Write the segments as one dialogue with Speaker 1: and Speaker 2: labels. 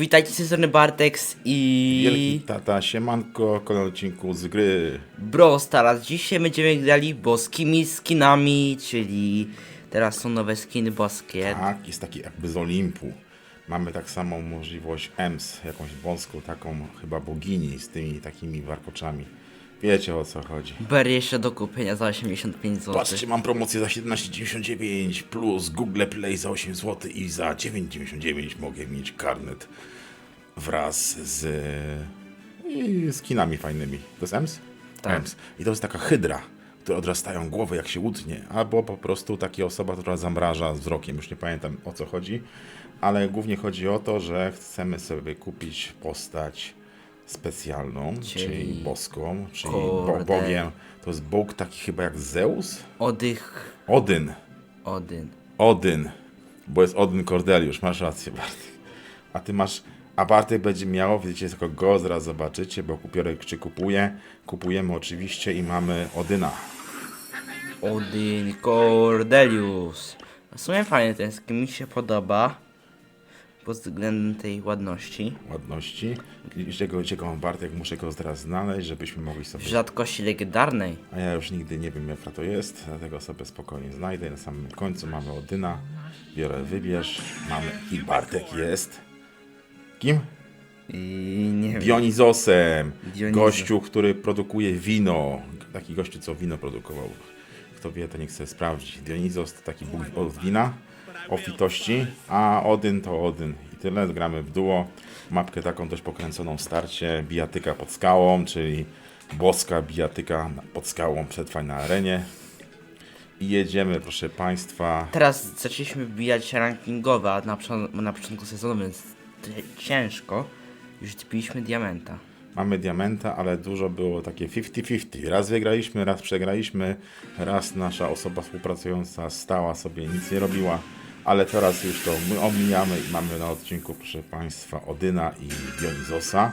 Speaker 1: Witajcie z strony Bartex
Speaker 2: Wielki
Speaker 1: i
Speaker 2: tata, siemanko, kolejny odcinku z gry.
Speaker 1: Bro Stars. Dzisiaj będziemy grali boskimi skinami, czyli teraz są nowe skiny boskie.
Speaker 2: Tak, jest taki jakby z Olimpu. Mamy tak samą możliwość EMS, jakąś wąską taką chyba bogini z tymi takimi warkoczami. Wiecie o co chodzi.
Speaker 1: Ber jeszcze do kupienia za 85 zł.
Speaker 2: Patrzcie, mam promocję za 17,99 plus Google Play za 8 zł i za 9,99 mogę mieć karnet wraz z i skinami fajnymi. To jest EMS?
Speaker 1: Tak.
Speaker 2: EMS. I to jest taka hydra, które odrastają głowy jak się łudnie, albo po prostu taka osoba, która zamraża wzrokiem. Już nie pamiętam o co chodzi, ale głównie chodzi o to, że chcemy sobie kupić postać specjalną, czyli,
Speaker 1: Czyli
Speaker 2: boską, czyli bo, bogiem. To jest bóg taki chyba jak Zeus?
Speaker 1: Oddych
Speaker 2: Odyn.
Speaker 1: Odyn.
Speaker 2: Odyn. Bo jest Odyn Cordeliusz, masz rację, Bartek. A ty masz. A Bartek będzie miał, wiecie, tylko go zaraz zobaczycie, bo kupiorek czy kupuje. Kupujemy oczywiście i mamy Odyna.
Speaker 1: Odyn Cordelius. W sumie fajny ten skin, mi się podoba. Pod względem tej ładności.
Speaker 2: Ładności. Czego, czego Bartek, muszę go teraz znaleźć, żebyśmy mogli sobie.
Speaker 1: W rzadkości legendarnej.
Speaker 2: A ja już nigdy nie wiem, jaka to jest, dlatego sobie spokojnie znajdę. Na samym końcu mamy Odyna. Biorę, wybierz. Mamy. I Bartek jest. Kim?
Speaker 1: I nie wiem.
Speaker 2: Dionizosem.
Speaker 1: Dionizos.
Speaker 2: Gościu, który produkuje wino. Taki gościu, co wino produkował. Kto wie, to niech sobie sprawdzi. Dionizos to taki bóg od wina, obfitości, a Odyn to Odyn. I tyle, gramy w duo. Mapkę taką dość pokręconą starcie. Bijatyka pod skałą, czyli boska bijatyka pod skałą przetrwań na arenie. I jedziemy, proszę Państwa.
Speaker 1: Teraz zaczęliśmy wbijać rankingowe, a na, na początku sezonu, więc ciężko. Już zbiliśmy diamenta.
Speaker 2: Mamy diamenta, ale dużo było takie 50-50. Raz wygraliśmy, raz przegraliśmy, raz nasza osoba współpracująca stała sobie, nic nie robiła, ale teraz już to my omijamy i mamy na odcinku, proszę Państwa, Odyna i Dionizosa.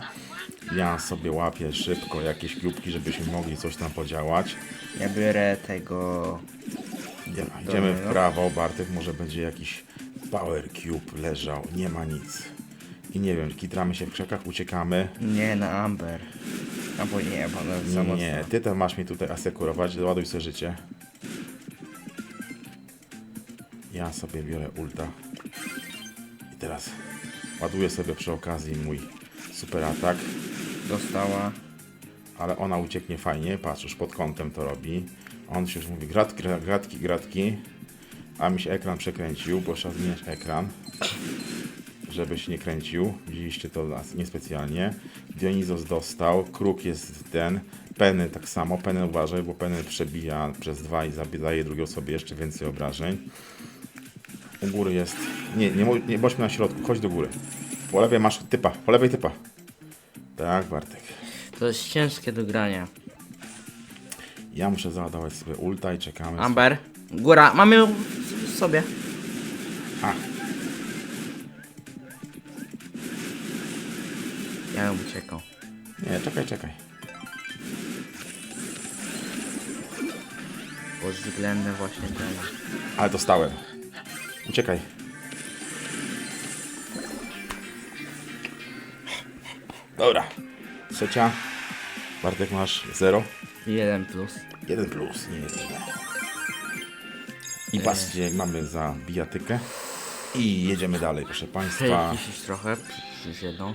Speaker 2: Ja sobie łapię szybko jakieś klubki, żebyśmy mogli coś tam podziałać.
Speaker 1: Ja biorę tego...
Speaker 2: Idziemy- Idziemy w prawo, Bartek może będzie jakiś Power Cube leżał, nie ma nic. I nie wiem, kitramy się w krzakach, uciekamy.
Speaker 1: Nie, na Amber. Albo nie, bo mocno.
Speaker 2: Nie, ty tam masz mnie tutaj asekurować, doładuj sobie życie. Ja sobie biorę ulta. I teraz ładuję sobie przy okazji mój super atak,
Speaker 1: Dostała.
Speaker 2: ale ona ucieknie fajnie, patrz, już pod kątem to robi. On się już mówi gratki, gratki, gratki, a mi się ekran przekręcił, bo trzeba zmieniać ekran, żeby się nie kręcił. Widzieliście to niespecjalnie. Dionizos dostał, kruk jest ten, Penny tak samo, Penny uważaj, bo Penny przebija przez dwa i daje drugiej osobie jeszcze więcej obrażeń. U góry jest, nie, nie, nie bądźmy na środku, chodź do góry. Po lewej masz typa, po lewej typa. Tak, Bartek.
Speaker 1: To jest ciężkie do grania.
Speaker 2: Ja muszę załadować sobie ulta i czekamy.
Speaker 1: Amber. Góra. Mamy ją w sobie.
Speaker 2: A,
Speaker 1: Ja ją uciekał.
Speaker 2: nie, czekaj, czekaj.
Speaker 1: Pod względem właśnie tego.
Speaker 2: Ale dostałem. Uciekaj. Dobra. Trzecia. Bartek masz 0.
Speaker 1: Jeden plus.
Speaker 2: 1 plus, nie jest źle. I patrzcie, mamy za bijatykę. I jedziemy dalej, proszę Państwa.
Speaker 1: Kisić trochę. Przez jedną.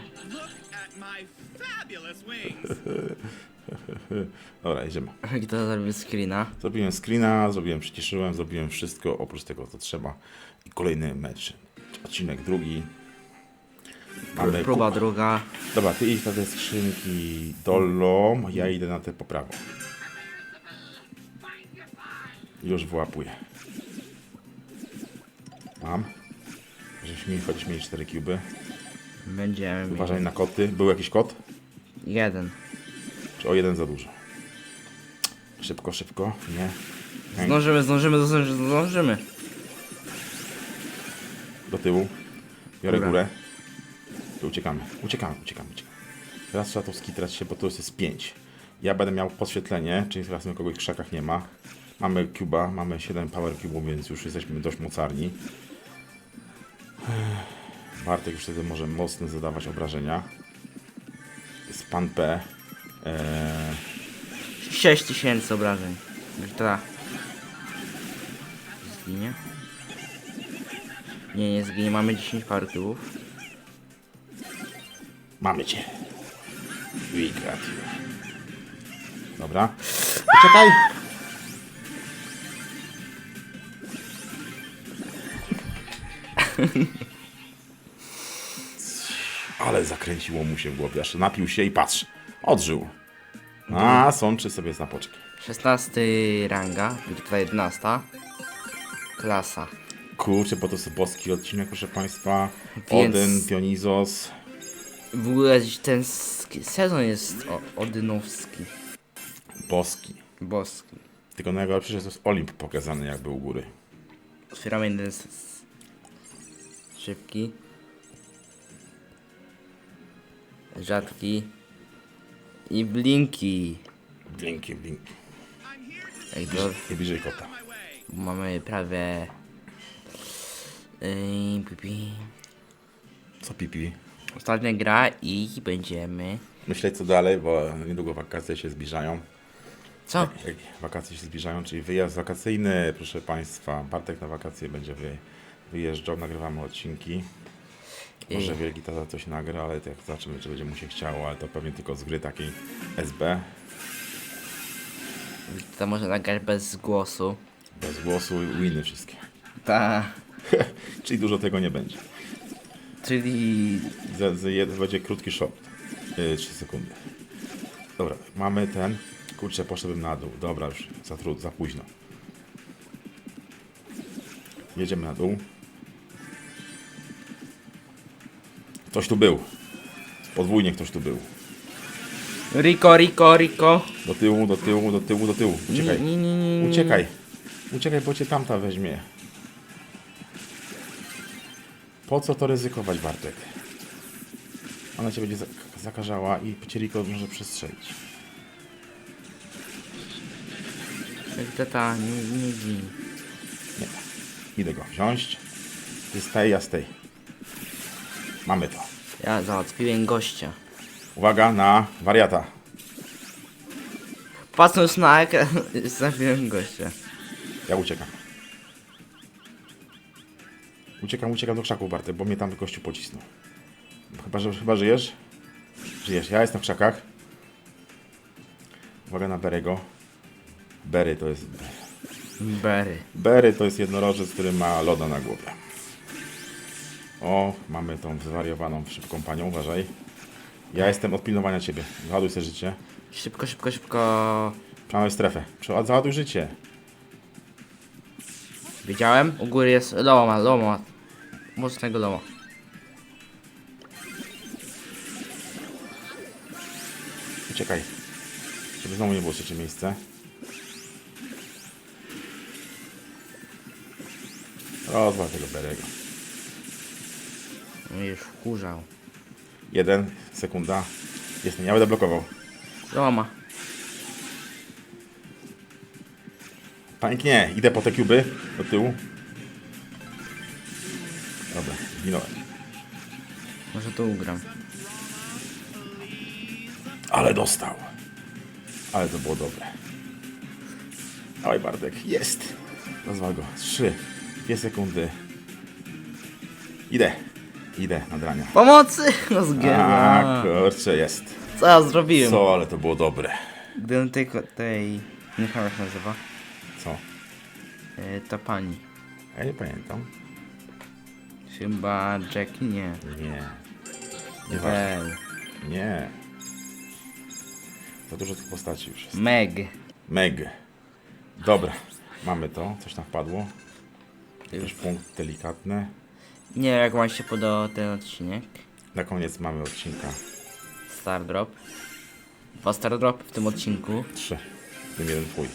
Speaker 3: My fabulous wings.
Speaker 2: Dobra, jedziemy.
Speaker 1: I to zrobię screena.
Speaker 2: Zrobiłem screena, zrobiłem, przyciszyłem, zrobiłem wszystko oprócz tego, co trzeba. I kolejny mecz. Odcinek drugi. Mamy
Speaker 1: Próba druga.
Speaker 2: Dobra, ty idź na te skrzynki dolą, ja idę na te po prawo. Już wyłapuję. Mam. Żeśmy mieli, chociaż mieli 4 kuby.
Speaker 1: Będziemy mieli.
Speaker 2: Uważaj na koty. Był jakiś kot?
Speaker 1: Jeden.
Speaker 2: Czy o jeden za dużo? Szybko, szybko. Nie.
Speaker 1: Zdążymy, zdążymy, zdążymy, zdążymy.
Speaker 2: do tyłu. Biorę
Speaker 1: Dobra.
Speaker 2: górę. Uciekamy. Uciekamy, uciekamy, uciekamy. Teraz trzeba tu skitrać się, bo tu jest 5. Ja będę miał podświetlenie, czyli teraz nikogo w krzakach nie ma. Mamy cuba, mamy 7 power cubów, więc już jesteśmy dość mocarni. Bartek już wtedy może mocno zadawać obrażenia. Jest pan P. Eee,
Speaker 1: 6000 obrażeń. Wiktora. Zginie? Nie, nie zginie. Mamy 10 partyów.
Speaker 2: mamy cię. We got you. Dobra. Czekaj! Ale zakręciło mu się w głowie, aż napił się i patrz. Odżył. A, sączy sobie znapoczki.
Speaker 1: 16 ranga. Wiktora 11. Klasa.
Speaker 2: Kurczę, bo to jest boski odcinek, proszę Państwa.
Speaker 1: Więc-
Speaker 2: Odyn, Dionizos.
Speaker 1: W ogóle ten s- sezon jest o- odynowski.
Speaker 2: Boski.
Speaker 1: Boski.
Speaker 2: Tylko najgorsze, że to jest Olimp pokazany jakby u góry.
Speaker 1: Otwieramy jeden z... z- Szybki. Rzadki. I blinki.
Speaker 2: Blinki, blinki.
Speaker 1: Jak to
Speaker 2: Nie bliżej kota.
Speaker 1: mamy prawie... Yy, pipi.
Speaker 2: Co pipi?
Speaker 1: Ostatnia gra i będziemy...
Speaker 2: Myśleć co dalej, bo niedługo wakacje się zbliżają.
Speaker 1: Co?
Speaker 2: Jak wakacje się zbliżają, czyli wyjazd wakacyjny, proszę Państwa. Bartek na wakacje będzie wy, wyjeżdżał, nagrywamy odcinki. Może
Speaker 1: I-
Speaker 2: Wielki Tata coś nagra, ale jak zobaczymy, czy będzie mu się chciało, ale to pewnie tylko z gry takiej SB.
Speaker 1: To może nagrać bez głosu.
Speaker 2: Bez głosu winy wszystkie.
Speaker 1: Ta.
Speaker 2: Czyli dużo tego nie będzie.
Speaker 1: Czyli...
Speaker 2: Z, z, będzie krótki shot. Yy, 3 sekundy. Dobra, mamy ten. Kurczę, poszedłem na dół. Dobra, już za, trud, za późno. Jedziemy na dół. Ktoś tu był. Podwójnie ktoś tu był.
Speaker 1: Rico, Rico, Rico.
Speaker 2: Do tyłu, do tyłu, do tyłu, do tyłu. Uciekaj.
Speaker 1: Nie, nie, nie, nie.
Speaker 2: Uciekaj. Uciekaj, bo cię tamta weźmie. Po co to ryzykować, Bartek? Ona cię będzie zak- zakażała i Cieriko może przestrzelić.
Speaker 1: Jak tata, nie, nie gin.
Speaker 2: Nie. Idę go wziąć. Ty staj, ja stej. Mamy to.
Speaker 1: Ja załatwiłem gościa.
Speaker 2: Uwaga na wariata.
Speaker 1: Patrząc na ekran, zabiłem gościa.
Speaker 2: Ja uciekam. Uciekam, uciekam do krzaków, Bartek, bo mnie tam gościu pocisnął. Chyba, że chyba żyjesz? Żyjesz. Ja jestem w krzakach. Uwaga na Berego. Bery to jest...
Speaker 1: Berry.
Speaker 2: Bery to jest jednorożec, który ma loda na głowie. O, mamy tą zwariowaną szybką panią, uważaj. Ja jestem od pilnowania ciebie. Załaduj sobie życie.
Speaker 1: Szybko, szybko, szybko.
Speaker 2: Przeładuj strefę. Przeład- Załaduj życie.
Speaker 1: Wiedziałem? U góry jest loma, loma. Mocnego loma.
Speaker 2: Uciekaj. Żeby znowu nie było trzecie miejsce. Rozwal tego Berego.
Speaker 1: No już wkurzał.
Speaker 2: Jeden, sekunda. Jestem, ja będę blokował.
Speaker 1: Loma.
Speaker 2: Pięknie, idę po te kuby do tyłu. Dobra, zginąłem.
Speaker 1: Może to ugram.
Speaker 2: Ale dostał. Ale to było dobre. Oj, Bartek, jest. Rozwal go. Trzy, dwie sekundy. Idę. Idę na drania.
Speaker 1: Pomocy! No
Speaker 2: A,
Speaker 1: zgięła.
Speaker 2: kurczę, jest.
Speaker 1: Co ja zrobiłem?
Speaker 2: Co, ale to było dobre.
Speaker 1: Gdybym tej, tej... Nie wiem jak się nazywa.
Speaker 2: Co?
Speaker 1: E, ta pani.
Speaker 2: Ja nie pamiętam.
Speaker 1: Chyba Jackie? Nie.
Speaker 2: Nie. Nieważne. Nie. Za dużo tych postaci już jest.
Speaker 1: Meg.
Speaker 2: Meg. Dobra. Mamy to. Coś tam wpadło. Jakiś punkt delikatny.
Speaker 1: Nie jak wam się podobał ten odcinek.
Speaker 2: Na koniec mamy odcinka
Speaker 1: Star Drop. Dwa Star Drop w tym odcinku.
Speaker 2: 3. W tym jeden twój.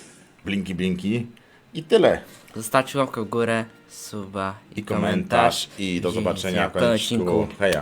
Speaker 2: Blinki, blinki. I tyle.
Speaker 1: Zostawcie łapkę w górę, suba i,
Speaker 2: I komentarz. I do zobaczenia w kolejnym odcinku. Heja.